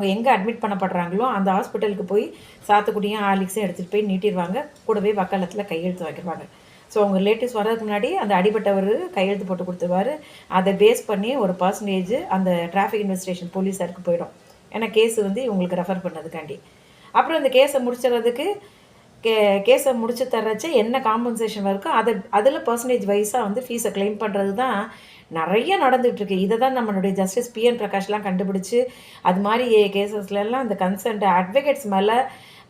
அவங்க எங்கே அட்மிட் பண்ணப்படுறாங்களோ அந்த ஹாஸ்பிட்டலுக்கு போய் சாத்துக்குடியும் ஆலிக்ஸும் எடுத்துகிட்டு போய் நீட்டிடுவாங்க. கூடவே வக்காலத்தில் கையெழுத்து வாங்கிடுவாங்க. ஸோ அவங்க ரிலேட்டிவ்ஸ் வர்றதுக்கு முன்னாடி அந்த அடிபட்டவர் கையெழுத்து போட்டு கொடுத்துருவார். அதை பேஸ் பண்ணி ஒரு பர்சன்டேஜ் அந்த டிராஃபிக் இன்வெஸ்டிகேஷன் போலீஸாருக்கு போயிடும். ஏன்னா கேஸ் வந்து இவங்களுக்கு ரெஃபர் பண்ணதுக்காண்டி. அப்புறம் இந்த கேஸை முடிச்சுறதுக்கு கே கேஸை முடிச்சு தர்றச்ச என்ன காம்பன்சேஷன் இருக்கோ அதை அதில் பர்சன்டேஜ் வைஸாக வந்து ஃபீஸை கிளைம் பண்ணுறது தான் நிறைய நடந்துகிட்ருக்கு இதை தான் நம்மளுடைய ஜஸ்டிஸ் பிஎன் பிரகாஷ்லாம் கண்டுபிடிச்சி அது மாதிரி கேசஸ்லலாம் அந்த கன்சர்ன்ட் அட்வொகேட்ஸ் மேலே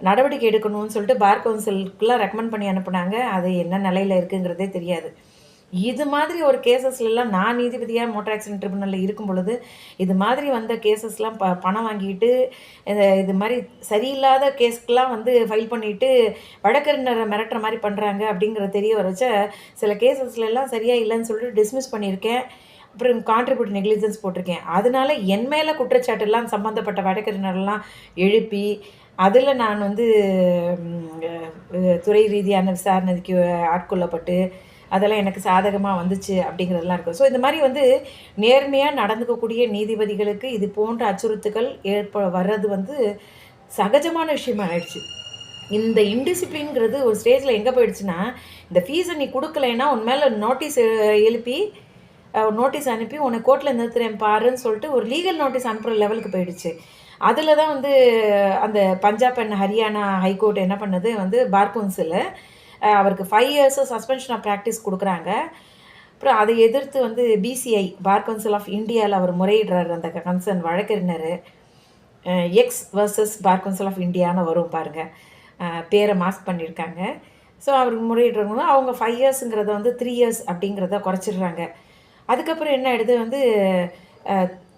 நடவடிக்கை எடுக்கணும்னு சொல்லிட்டு பார் கவுன்சிலுக்குலாம் ரெக்கமெண்ட் பண்ணி அனுப்புனாங்க. அது என்ன நிலையில் இருக்குங்கிறதே தெரியாது. இது மாதிரி ஒரு கேசஸ்லாம் நான் நீதிபதியாக மோட்டார் ஆக்சிடென்ட் ட்ரிபுனலில் இருக்கும் பொழுது இது மாதிரி வந்த கேசஸ்லாம் ப பணம் வாங்கிட்டு இந்த இது மாதிரி சரியில்லாத கேஸ்க்கெலாம் வந்து ஃபைல் பண்ணிவிட்டு வழக்கறிஞரை மிரட்டுற மாதிரி பண்ணுறாங்க அப்படிங்கிற தெரிய வரச்ச சில கேசஸ்லாம் சரியாக இல்லைன்னு சொல்லிட்டு டிஸ்மிஸ் பண்ணியிருக்கேன். அப்புறம் கான்ட்ரிபியூட் நெக்லிஜென்ஸ் போட்டிருக்கேன். அதனால என் மேலே குற்றச்சாட்டுலாம் சம்மந்தப்பட்ட வழக்கறிஞர்லாம் எழுப்பி அதில் நான் வந்து துறை ரீதியான விசாரணைக்கு ஆட்கொள்ளப்பட்டு அதெல்லாம் எனக்கு சாதகமாக வந்துச்சு அப்படிங்கிறதெல்லாம் இருக்கும். ஸோ இந்த மாதிரி வந்து நேர்மையாக நடந்துக்கக்கூடிய நீதிபதிகளுக்கு இது போன்ற அச்சுறுத்துக்கள் ஏற்ப வர்றது வந்து சகஜமான விஷயமா ஆயிடுச்சு. இந்த இன்டிசிப்ளின்ங்கிறது ஒரு ஸ்டேஜில் எங்கே போயிடுச்சுன்னா இந்த ஃபீஸை நீ கொடுக்கலைன்னா உன் மேலே நோட்டீஸ் எழுப்பி நோட்டீஸ் அனுப்பி உன்னை கோர்ட்டில் நிறுத்துறேன் பாருன்னு சொல்லிட்டு ஒரு லீகல் நோட்டீஸ் அனுப்புகிற லெவலுக்கு போயிடுச்சு. அதில் தான் வந்து அந்த பஞ்சாப் அண்ட் ஹரியானா ஹைகோர்ட் என்ன பண்ணது? வந்து பார் கவுன்சில் அவருக்கு five years suspension of practice கொடுக்குறாங்க. அப்புறம் அதை எதிர்த்து வந்து பிசிஐ பார் கவுன்சில் ஆஃப் இந்தியாவில் அவர் முறையிடுறார் அந்த கன்சர்ன் வழக்கறிஞர். X versus bar council of இந்தியான்னு வரும் பாருங்கள் பேரை மாஸ்க் பண்ணியிருக்காங்க ஸோ அவருக்கு முறையிடுறவங்க அவங்க ஃபைவ் இயர்ஸுங்கிறத வந்து த்ரீ இயர்ஸ் அப்படிங்கிறத குறைச்சிடுறாங்க. அதுக்கப்புறம் என்ன ஆகிடுது வந்து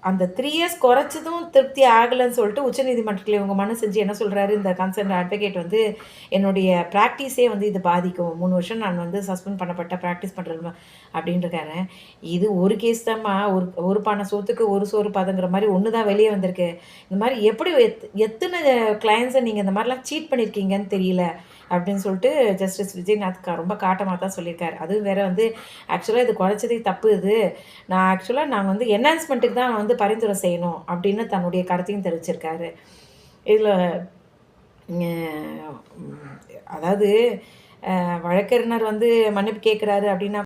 அந்த த்ரீ இயர்ஸ் குறைச்சதும் திருப்தி ஆகலைன்னு சொல்லிட்டு உச்சநீதிமன்றத்தில் இவங்க மனு செஞ்சு என்ன சொல்கிறாரு இந்த கன்சர்ன் அட்வொகேட் வந்து என்னுடைய ப்ராக்டிஸே வந்து இது பாதிக்கும். மூணு வருஷம் நான் வந்து சஸ்பெண்ட் பண்ணப்பட்ட ப்ராக்டிஸ் பண்ணுறது அப்படின்ட்டுருக்காரு இது ஒரு கேஸ் தான்மா. ஒரு ஒரு பானை சோத்துக்கு ஒரு சோறு பதங்கிற மாதிரி ஒன்று தான் வெளியே வந்திருக்கு. இந்த மாதிரி எப்படி எத் எத்தனை கிளையன்ஸை நீங்கள் இந்த மாதிரிலாம் சீட் பண்ணியிருக்கீங்கன்னு தெரியல அப்படின்னு சொல்லிட்டு ஜஸ்டிஸ் விஜய்நாத்கா ரொம்ப காட்டமாக தான் சொல்லியிருக்காரு. அதுவும் வேறு வந்து ஆக்சுவலாக இது குறைச்சதே தப்பு இது. நான் ஆக்சுவலாக நாங்கள் வந்து என்ஹான்ஸ்மெண்ட்டுக்கு தான் வந்து வந்து பரிந்துரை செய்யணும் அப்படின்னு தன்னுடைய கருத்தையும் தெரிவிச்சிருக்காரு. இதில் அதாவது வழக்கறிஞர் வந்து மன்னிப்பு கேட்குறாரு அப்படின்னா